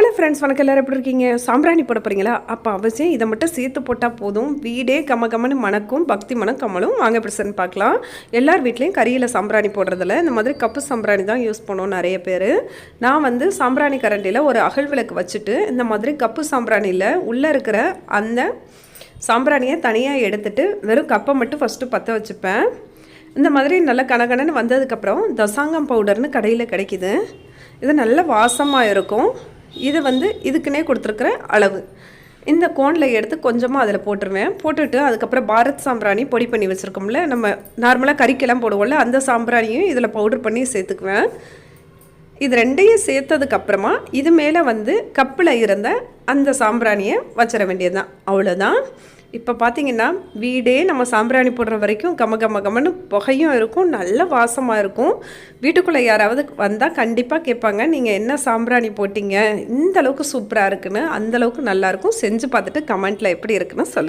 Hello friends வணக்கம். எல்லோரும் எப்படி இருக்கீங்க? சாம்பிராணி போட போகிறீங்களா அப்போ அவசியம் இதை மட்டும் சேர்த்து போட்டால் போதும். வீடே கம கமன்னு மணக்கும் பக்தி மனம் கமலும். வாங்க பிரசன் பார்க்கலாம். எல்லார் வீட்லேயும் கறியில் சாம்பிராணி போடுறதில்ல இந்த மாதிரி கப்பு சாம்பிராணி தான் யூஸ் பண்ணுவோம் நிறைய பேர். நான் வந்து சாம்பிராணி கரண்டியில் ஒரு அகல் விளக்கு வச்சுட்டு இந்த மாதிரி கப்பு சாம்பிராணியில் உள்ளே இருக்கிற அந்த சாம்பிராணியை தனியாக எடுத்துட்டு வெறும் கப்பை மட்டும் ஃபஸ்ட்டு பற்ற வச்சுப்பேன். இந்த மாதிரி நல்லா கனகனன்னு வந்ததுக்கப்புறம் தசாங்கம் பவுடர்னு கடையில் கிடைக்கிது. இது நல்ல வாசமாக இருக்கும். இது வந்து இதுக்குன்னே கொடுத்துருக்குற அளவு. இந்த கோனில் எடுத்து கொஞ்சமாக அதில் போட்டுருவேன். போட்டுட்டு அதுக்கப்புறம் பாரத் சாம்பிராணி பொடி பண்ணி வச்சுருக்கோம்ல நம்ம நார்மலாக கறிக்கெல்லாம் போடுவோம்ல அந்த சாம்பிராணியும் இதில் பவுடர் பண்ணி சேர்த்துக்குவேன். இது ரெண்டையும் சேர்த்ததுக்கப்புறமா இது மேலே வந்து கப்பில் இருந்த அந்த சாம்பிராணியை வச்சிட வேண்டியது தான் அவ்வளோதான் இப்போ பார்த்தீங்கன்னா வீடே நம்ம சாம்பிராணி போடுற வரைக்கும் கம கம கமன்னு புகையும் இருக்கும் நல்ல வாசமாக இருக்கும். வீட்டுக்குள்ளே யாராவது வந்தால் கண்டிப்பாக கேட்பாங்க நீங்கள் என்ன சாம்பிராணி போட்டிங்க? இந்த அளவுக்கு சூப்பராக இருக்குன்னு அந்தளவுக்கு நல்லாயிருக்கும் செஞ்சு பார்த்துட்டு கமெண்ட்டில் எப்படி இருக்குன்னு சொல்லுங்கள்